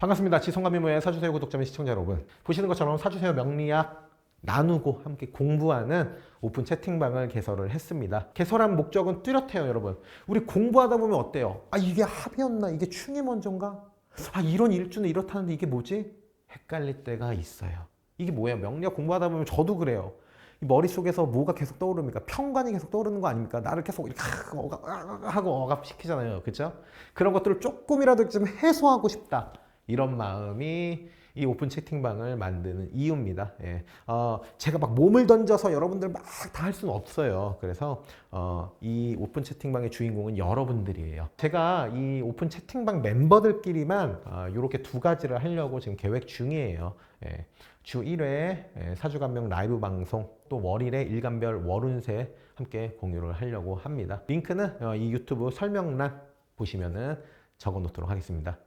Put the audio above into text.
반갑습니다. 지성감미모의 사주세요 구독자 및 시청자 여러분. 보시는 것처럼 사주세요 명리학 나누고 함께 공부하는 오픈 채팅방을 개설을 했습니다. 개설한 목적은 뚜렷해요, 여러분. 우리 공부하다 보면 어때요? 아, 이게 합이었나? 이게 충이 먼저인가? 아, 이런 일주는 이렇다는데 이게 뭐지? 헷갈릴 때가 있어요. 이게 뭐예요? 명리학 공부하다 보면 저도 그래요. 이 머릿속에서 뭐가 계속 떠오릅니까? 평관이 계속 떠오르는 거 아닙니까? 나를 계속 이렇게 하고 억압시키잖아요. 그죠? 그런 것들을 조금이라도 좀 해소하고 싶다. 이런 마음이 이 오픈 채팅방을 만드는 이유입니다. 예. 어, 제가 막 몸을 던져서 여러분들 막 다 할 수는 없어요. 그래서 어, 이 오픈 채팅방의 주인공은 여러분들이에요. 제가 이 오픈 채팅방 멤버들끼리만 어, 이렇게 두 가지를 하려고 지금 계획 중이에요. 예. 주 1회 예, 사주간명 라이브 방송 또 월일에 일간별 월운세 함께 공유를 하려고 합니다. 링크는 어, 이 유튜브 설명란 보시면은 적어 놓도록 하겠습니다.